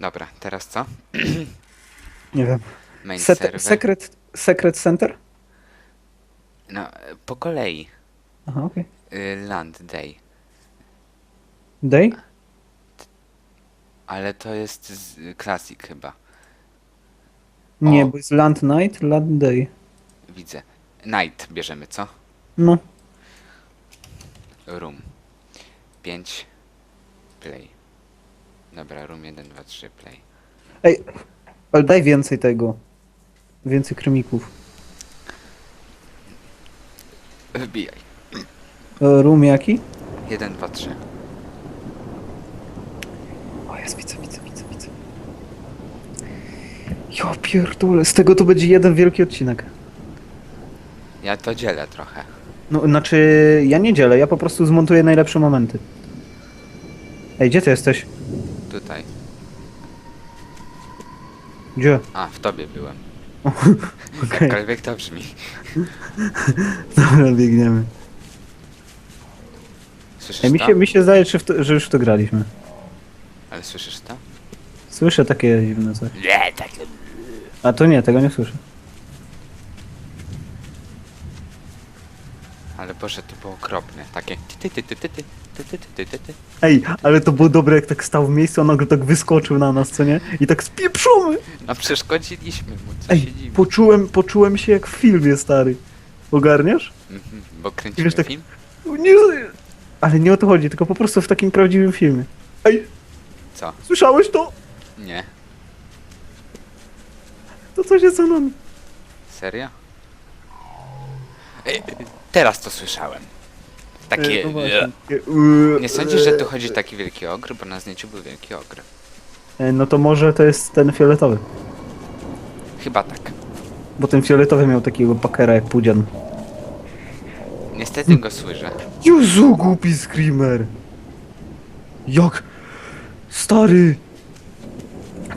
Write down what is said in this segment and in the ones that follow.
Dobra, teraz co? Nie wiem. Main Set, server. secret, secret Center? No, po kolei. Aha, okej. Y, Land Day. Day? Ale to jest z, Classic chyba. Nie, O. bo jest Land Night, Land Day. Widzę. Night bierzemy, co? No. Room. 5. Play. Dobra, room 1, 2, 3, play. Ej, ale daj więcej tego. Więcej krymików. Wbijaj. E, Room jaki? 1, 2, 3. O, jest, widzę, widzę, widzę, widzę. Ja pierdolę, z tego to będzie jeden wielki odcinek. Ja to dzielę trochę. No, znaczy, ja nie dzielę, ja po prostu zmontuję najlepsze momenty. Ej, gdzie ty jesteś? Tutaj. Gdzie? A, w tobie byłem. Okej, Jakkolwiek to brzmi. dobra, biegniemy. Słyszysz Ej, mi to? się, mi się zdaje, że, w to, że już w to graliśmy. Ale słyszysz to? Słyszę takie dziwne coś. Nie, tak. A to nie, tego nie słyszę. Ale Boże, to było okropne. Takie ty ty ty ty ty ty ty ty ty ty ty. Ej, ale to było dobre, jak tak stał w miejscu, a nagle tak wyskoczył na nas, co nie? I tak spieprzony! No przeszkodziliśmy mu, co Ej, się dziwi. poczułem, poczułem się jak w filmie, stary. Ogarniasz? Mhm, Bo kręcimy Wiesz, tak- film? Nie, ale nie o to chodzi, tylko po prostu w takim prawdziwym filmie. Ej, Co? słyszałeś to? Nie. To coś jest za nami. Serio? Ej, teraz to słyszałem. Takie... E, no właśnie. Nie sądzisz, że tu chodzi taki wielki ogr? Bo na zdjęciu był wielki ogr. E, No to może to jest ten fioletowy. Chyba tak. Bo ten fioletowy miał takiego pakera jak pudzian. Niestety go słyszę. Jezu, głupi screamer! Jak? Stary!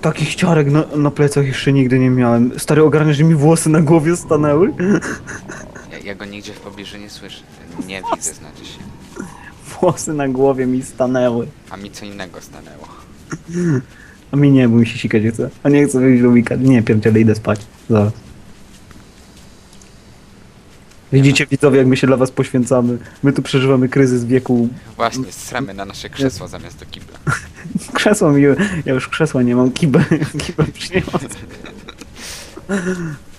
Takich ciarek na, na plecach jeszcze nigdy nie miałem. Stary, ogarniasz, że mi włosy na głowie stanęły? Ja, go nigdzie w pobliżu nie słyszę. Nie widzę, znaczy się. Włosy na głowie mi stanęły. A mi co innego stanęło. A mi nie, bo mi się sikać chce. A nie chcę wyjść do weekend. Nie, pierdziele, idę spać. Zaraz. Widzicie widzowie, jak my się dla was poświęcamy. My tu przeżywamy kryzys wieku. Właśnie, sramy na nasze krzesło zamiast do kibla. Krzesło mi... Ja już krzesła nie mam, kibę przyniosę.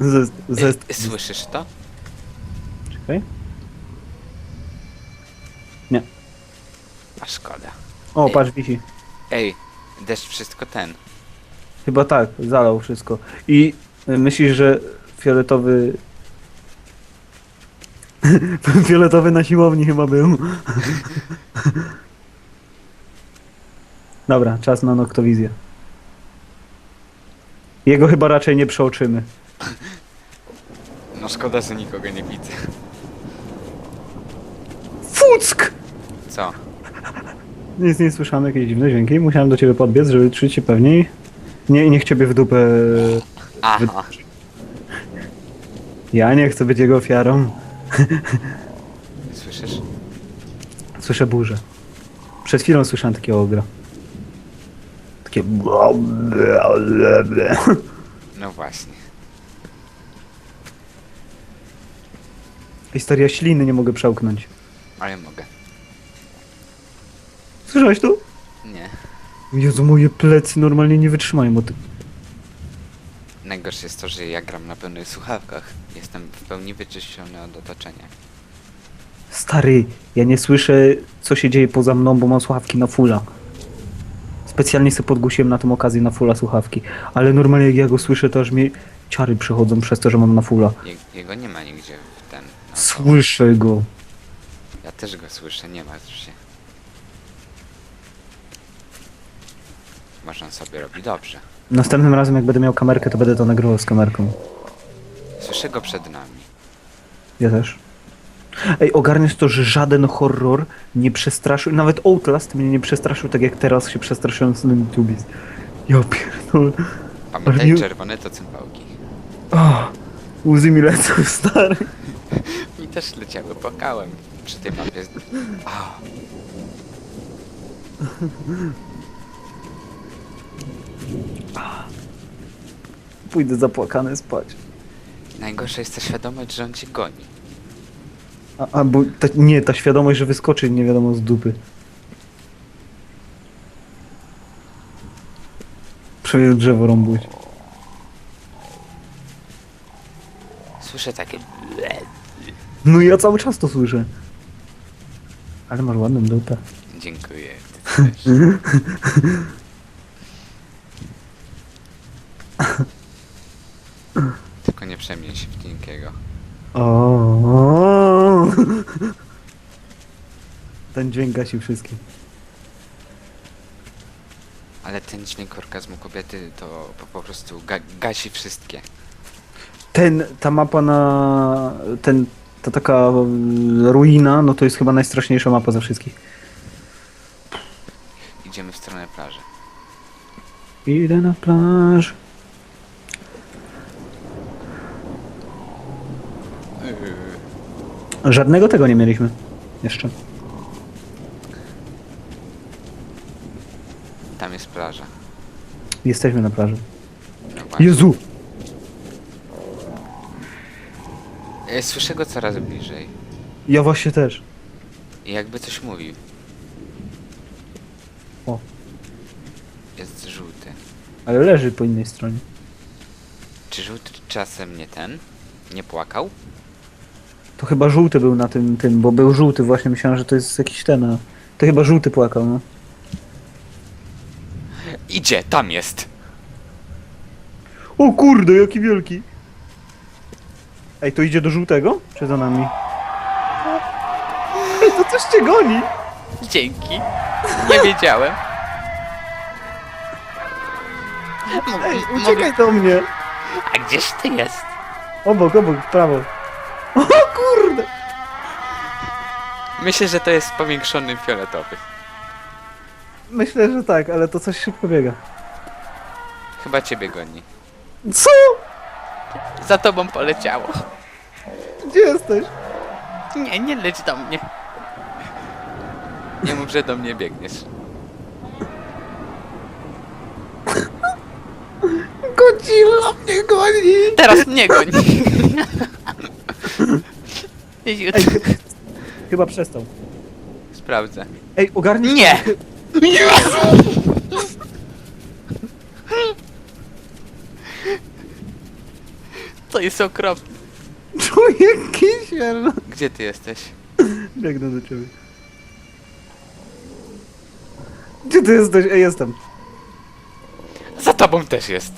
Ze, ze, Ej, Słyszysz to? czekaj. Nie. A szkoda. O, Ej. patrz, wisi. Ej, deszcz wszystko ten. Chyba tak, zalał wszystko. I y, myślisz, że fioletowy... fioletowy na siłowni chyba był. Dobra, czas na noktowizję. Jego chyba raczej nie przeoczymy. No szkoda, że nikogo nie widzę. Fuck! Co? Nic nie słyszałem, jakieś dziwne dźwięki. Musiałem do ciebie podbiec, żeby czuć się pewniej. Nie, niech ciebie w dupę... Aha. Ja nie chcę być jego ofiarą. Słyszysz? Słyszę burzę. Przed chwilą słyszałem takiego ogra. Takie... No właśnie. Historia śliny nie mogę przełknąć. Ale mogę. Słyszałeś to? Nie. Jezu, moje plecy normalnie nie wytrzymają od... Najgorsze jest to, że ja gram na pełnych słuchawkach. Jestem w pełni wyczyszczony od otoczenia. Stary, ja nie słyszę, co się dzieje poza mną, bo mam słuchawki na fulla. Specjalnie sobie podgłosiłem na tą okazję na fulla słuchawki. Ale normalnie jak ja go słyszę, to aż mi ciary przychodzą przez to, że mam na fulla. Je, jego nie ma nigdzie Słyszę go. ja też go słyszę, nie martw się. Może on sobie robi dobrze. Następnym razem, jak będę miał kamerkę, to będę to nagrywał z kamerką. Słyszę go przed nami. Ja też. Ej, ogarniesz to, że żaden horror nie przestraszył, nawet Outlast mnie nie przestraszył tak jak teraz się przestraszyłem z Tubis. Ja pierdolę. Pamiętaj, Ale nie- czerwone to cymbałki. Oh, łzy mi lecą, stary. Też leciały, płakałem przy tej mapie. O, Pójdę zapłakany spać. Najgorsza jest ta świadomość, że on cię goni. A, a bo ta, nie, ta świadomość, że wyskoczy nie wiadomo z dupy. Przebieg drzewo rąbuć. Słyszę takie... No ja cały czas to słyszę. Ale masz ładną dupę. Dziękuję. Ty też. Tylko nie przemień się w Tinkiego. O. Ten dźwięk gasi wszystkim. Ale ten dźwięk orgazmu kobiety to po, po prostu ga gasi wszystkie. Ten, ta mapa na... Ten, ta taka e, ruina, no to jest chyba najstraszniejsza mapa ze wszystkich. Idziemy w stronę plaży. Idę na plaż. Żadnego tego nie mieliśmy. Jeszcze. Tam jest plaża. Jesteśmy na plaży. No właśnie. Jezu! E, Słyszę go coraz bliżej. Ja właśnie też. I jakby coś mówił. O. Jest żółty. Ale leży po innej stronie. Czy żółty czasem nie ten? Nie płakał? To chyba żółty był na tym, tym, bo był żółty właśnie, myślałem, że to jest jakiś ten, a... To chyba żółty płakał, no. Idzie, tam jest! O kurde, jaki wielki! Ej, to idzie do żółtego? Czy za nami? Ej, to coś cię goni! Dzięki! Nie wiedziałem. Ej, uciekaj do mnie! A gdzież ty jest? Obok, obok, w prawo. O kurde! Myślę, że to jest powiększony fioletowy. Myślę, że tak, ale to coś szybko biega. Chyba ciebie goni. Co? Za tobą poleciało. Gdzie jesteś? Nie, nie leć do mnie. Nie mów, że do mnie biegniesz. Godzilla mnie goni! Teraz mnie goni. Ej, chyba przestał. Sprawdzę. Ej, ogarnij... Nie! To jest okropne. Czuję kisiel! Gdzie ty jesteś? Biegnę do ciebie. Gdzie ty jesteś? Ej, jestem. Za tobą też jest.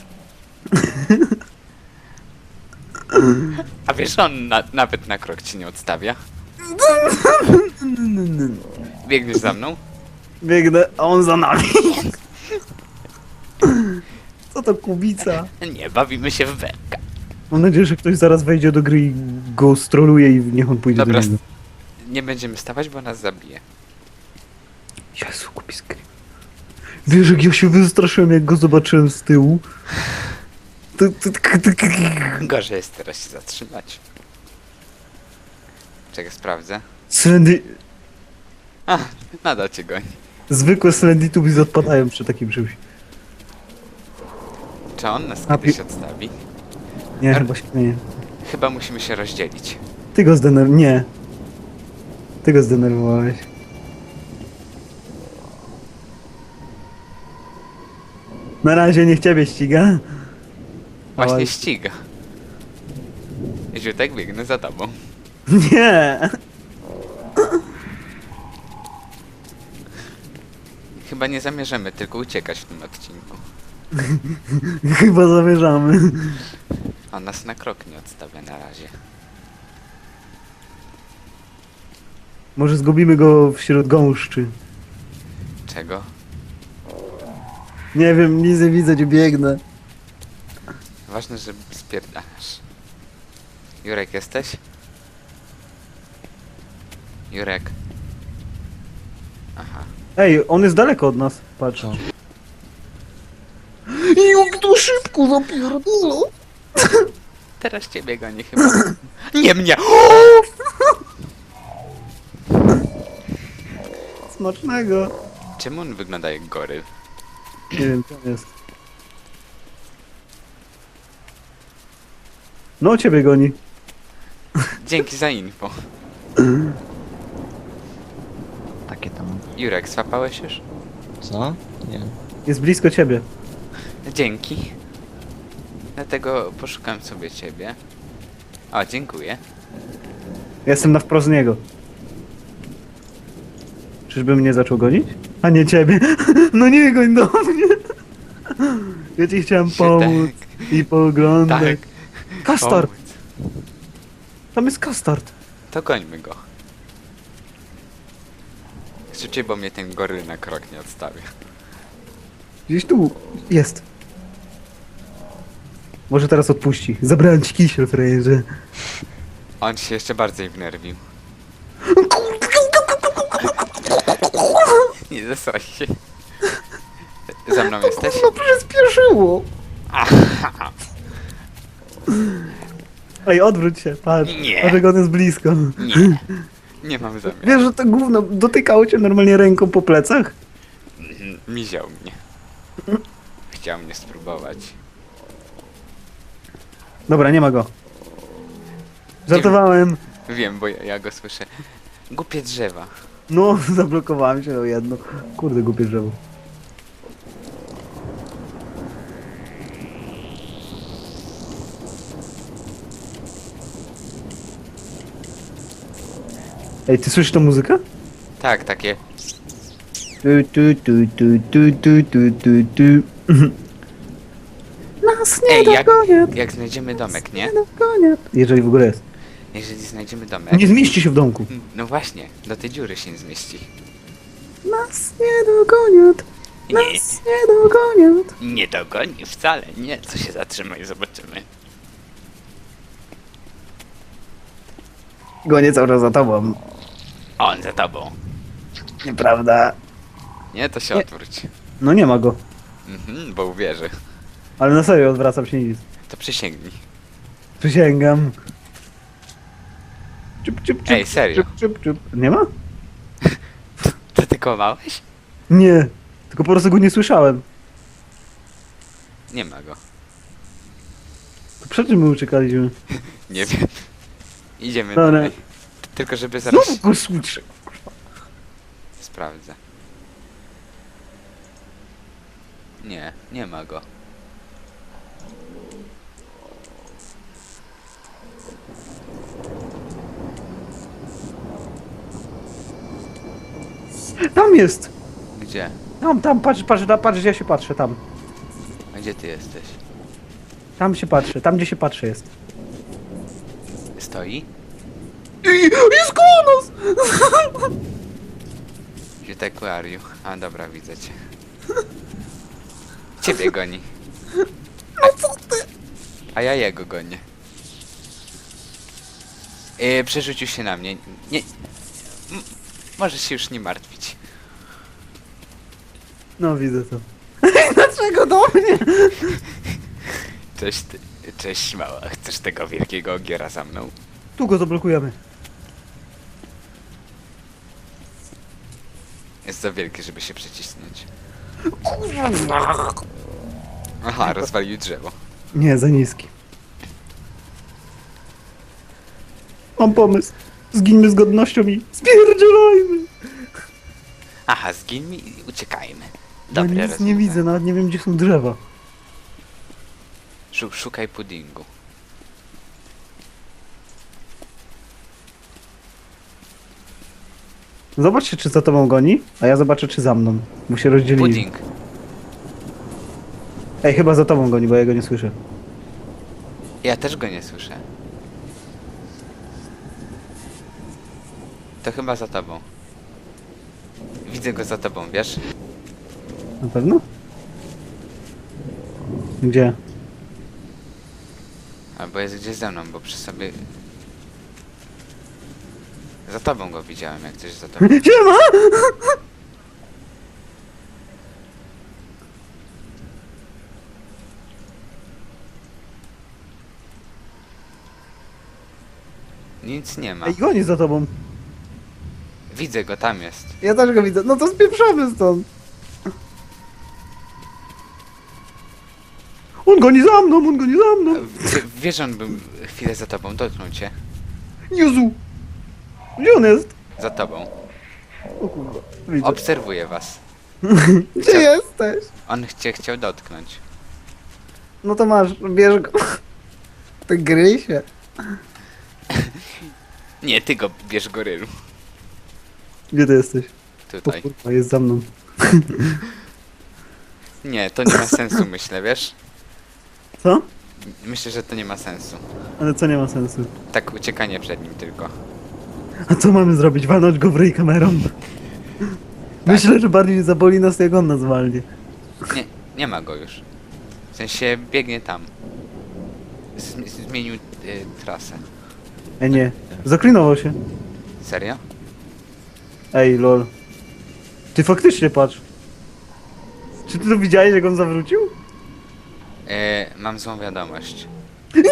A wiesz, on na, nawet na krok ci nie odstawia. Biegniesz za mną? Biegnę, a on za nami. Co to kubica? Nie, bawimy się w werka. Mam nadzieję, że ktoś zaraz wejdzie do gry i go stroluje i niech on pójdzie Dobra, do niego. Nie będziemy stawać, bo nas zabije. Jezu, kupisk. Wiesz, jak ja się wystraszyłem, jak go zobaczyłem z tyłu? To, Gorzej jest teraz się zatrzymać. Czekaj, sprawdzę. Slendy... A, nadal cię goni. Zwykłe Slendy Tubbies odpadają przy takim czymś. Czy on nas A, kiedyś pi- odstawi? Nie, chyba się nie. Chyba musimy się rozdzielić. Ty go zdenerwowałeś. Nie. Ty go zdenerwowałeś. Na razie niech ciebie ściga. Właśnie Oj. ściga. Ziutek biegnę za tobą. Nie. Chyba nie zamierzamy tylko uciekać w tym odcinku. Chyba zamierzamy. On nas na krok nie odstawia na razie. Może zgubimy go wśród gąszczy. Czego? Nie wiem, nic nie widzę, gdzie biegnę. Ważne, że spierdalasz. Jurek, jesteś? Jurek. Aha. Ej, on jest daleko od nas. Patrz. Jak to szybko zapierdolą. Teraz ciebie goni chyba. Nie mnie! Smacznego. Czemu on wygląda jak goryl? Nie wiem, on jest. No, ciebie goni. Dzięki za info. Takie tam. Jurek, swapałeś już? Co? Nie. Jest blisko ciebie. Dzięki. Dlatego poszukam sobie ciebie. O, dziękuję. Jestem na wprost niego. Czyżby mnie zaczął gonić? A nie ciebie. No nie goń do mnie. Ja ci chciałem Się pomóc i poglądać. Tak. Kastard! Pomóc. Tam jest kastard. To gońmy go. Szybciej, bo mnie ten goryl na krok nie odstawia. Gdzieś tu jest. Może teraz odpuści. Zabrałem ci kisiel, frajerze. On się jeszcze bardziej wnerwił. Nie zasraj się. Za mną jesteś? No przyspieszyło. Ej, odwróć się, patrz. Nie. Patrz, jak on jest blisko. Nie. Nie mam zamiaru. Wiesz, że to gówno dotykało cię normalnie ręką po plecach? Miział mnie. Chciał mnie spróbować. Dobra, nie ma go. Żartowałem. Wiem, bo ja, ja go słyszę. Głupie drzewa. No, zablokowałem się o jedno. Kurde, głupie drzewo. Ej, ty słyszysz tą muzykę? Tak, takie. Tu, tu, tu, tu, tu, tu, tu, tu, tu. Nie Ej, jak, jak znajdziemy domek, nie? nie dogonią. Jeżeli w ogóle jest. Jeżeli znajdziemy domek. Nie zmieści się w domku. No właśnie, do tej dziury się nie zmieści. Nas nie dogonią, nas nie dogonią. nie dogoni wcale, nie. Co się zatrzyma i zobaczymy. Gonię cały czas za tobą. On za tobą. Nieprawda. Nie, to się Nie. odwróć. No nie ma go. Mhm, bo uwierzy. Ale na serio odwracam się nic. To przysięgnij. Przysięgam. Ciup, ciup, ciup, Ej, serio? Ciup, ciup, ciup. Nie ma? Ty? Nie. Tylko po prostu go nie słyszałem. Nie ma go. To przed czym my uciekaliśmy? Nie wiem. Idziemy Dobra. dalej. Tylko żeby zaraz Znowu go słyszę. sprawdzę. Nie, nie ma go. Tam jest! Gdzie? Tam, tam, patrz, patrz, da- patrz, ja się patrzę, tam. A gdzie ty jesteś? Tam się patrzę, tam gdzie się patrzę jest. Stoi? Jest koło nas! Gdzie te aquarium? A dobra, widzę cię. Ciebie goni. No co ty? A ja jego gonię. Yy, przerzucił się na mnie. Nie. Możesz się już nie martwić. No widzę to. Dlaczego do mnie? Cześć, ty. Cześć mała. Chcesz tego wielkiego ogiera za mną? Tu go zablokujemy. Jest za wielki, żeby się przecisnąć. Aha, rozwalił drzewo. Nie, za niski. Mam pomysł. Zgińmy z godnością i spierdzielajmy. Aha, zgińmy i uciekajmy. Ja Dobre nic nie rozwiązanie. widzę, nawet nie wiem gdzie są drzewa. Szu- Szukaj puddingu. Zobaczcie czy za tobą goni, a ja zobaczę czy za mną. Bo się rozdzielili. Pudding. Ej, chyba za tobą goni, bo ja go nie słyszę. Ja też go nie słyszę. To chyba za tobą. Widzę go za tobą, wiesz? Na pewno? Gdzie? Albo jest gdzieś ze mną, bo przy sobie... Za tobą go widziałem, jak coś za tobą. Siema! Nic nie ma. Ej, goni za tobą. Widzę go, tam jest. Ja też go widzę. No to spieprzamy stąd. On goni za mną, on goni za mną. Ty, wiesz, on był chwilę za tobą, dotknął cię. Jezu! Gdzie on jest? Za tobą. O kurwa. Widzę. Obserwuje was. Gdzie jesteś? On cię chciał dotknąć. No to masz, bierz go. Ty gryj się. Nie, ty go bierz gorylu. Gdzie ty jesteś? O Tutaj. kurwa, jest za mną. Nie, to nie ma sensu, myślę, wiesz? Co? Myślę, że to nie ma sensu. Ale co nie ma sensu. Tak uciekanie przed nim tylko. A co mamy zrobić? Walnąć go w ryj kamerą? Myślę, że bardziej zaboli nas jak on nas walnie. Nie, nie ma go już. W sensie biegnie tam. Z, zmienił y, trasę. E nie. Zaklinował się. Serio? Ej, lol. Ty faktycznie patrz. Czy ty to widziałeś, jak on zawrócił? E, mam złą wiadomość.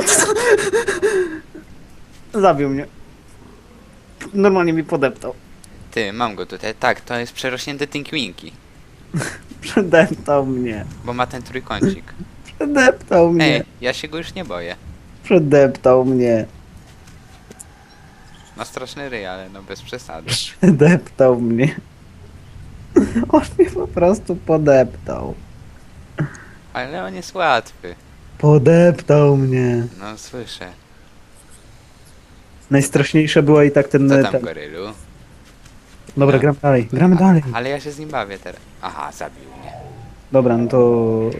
Zabił mnie. Normalnie mi podeptał. Ty, mam go tutaj. Tak, to jest przerośnięty Tinky Winky. Przedeptał mnie. Bo ma ten trójkącik. Przedeptał mnie. Ej, ja się go już nie boję. Przedeptał mnie. Ma straszny ryj, ale no bez przesady. Przedeptał mnie. On mnie po prostu podeptał. Ale on jest łatwy. Podeptał mnie. No słyszę. Najstraszniejsze była i tak ten... Co tam ten... gorylu? Dobra, gramy dalej. Gramy dalej. Ale ja się z nim bawię teraz. Aha, zabił mnie. Dobra, no to